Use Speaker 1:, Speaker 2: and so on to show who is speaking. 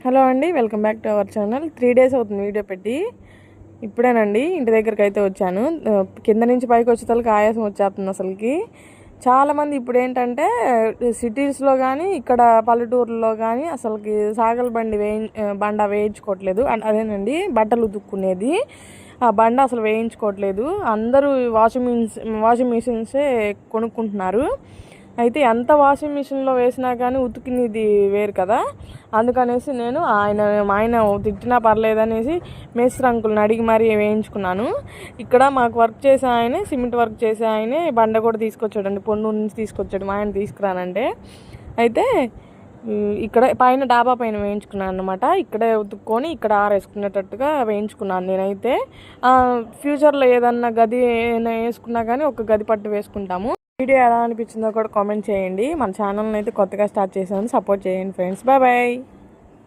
Speaker 1: Hello అండి welcome back to our channel. Three days అవుతుంది video పెట్టి. ఇప్పుడేనండి ఇంటి దగ్గరికి అయితే వచ్చాను కింద నుంచి పైకి వచ్చేసరికి ఆయాసం వచ్చేస్తుంది అసలుకి. చాలామంది ఇప్పుడు ఏంటంటే సిటీస్లో కానీ ఇక్కడ పల్లెటూరులో కానీ అసలుకి సాగల బండి వేయి బండ వేయించుకోవట్లేదు. అదేనండి బట్టలు ఉతుక్కునేది. ఆ బండ అసలు వేయించుకోవట్లేదు. అందరూ వాషింగ్ మిషన్స్ వాషింగ్ మిషన్సే కొనుక్కుంటున్నారు. అయితే ఎంత వాషింగ్ మిషన్లో వేసినా కానీ ఉతికినది వేరు కదా. అందుకనేసి నేను ఆయన ఆయన తిట్టినా పర్లేదనేసి మేస్త్రి అంకుల్ని అడిగి మరీ వేయించుకున్నాను. ఇక్కడ మాకు వర్క్ చేసే ఆయనే సిమెంట్ వర్క్ చేసే ఆయనే బండ కూడా తీసుకొచ్చాడండి. పొన్నూరు నుంచి తీసుకొచ్చాడు మా ఆయన తీసుకురానంటే. అయితే ఇక్కడ పైన డాబా పైన వేయించుకున్నాను అనమాట ఇక్కడే ఉతుక్కొని ఇక్కడ ఆరేసుకునేటట్టుగా వేయించుకున్నాను నేనైతే. ఫ్యూచర్లో ఏదన్నా గది ఏదైనా వేసుకున్నా కానీ ఒక గది పట్టు వేసుకుంటాము. వీడియో ఎలా అనిపించిందో కూడా కామెంట్ చేయండి. మన ఛానల్ని అయితే కొత్తగా స్టార్ట్ చేసాను సపోర్ట్ చేయండి ఫ్రెండ్స్ బాయ్ బాయ్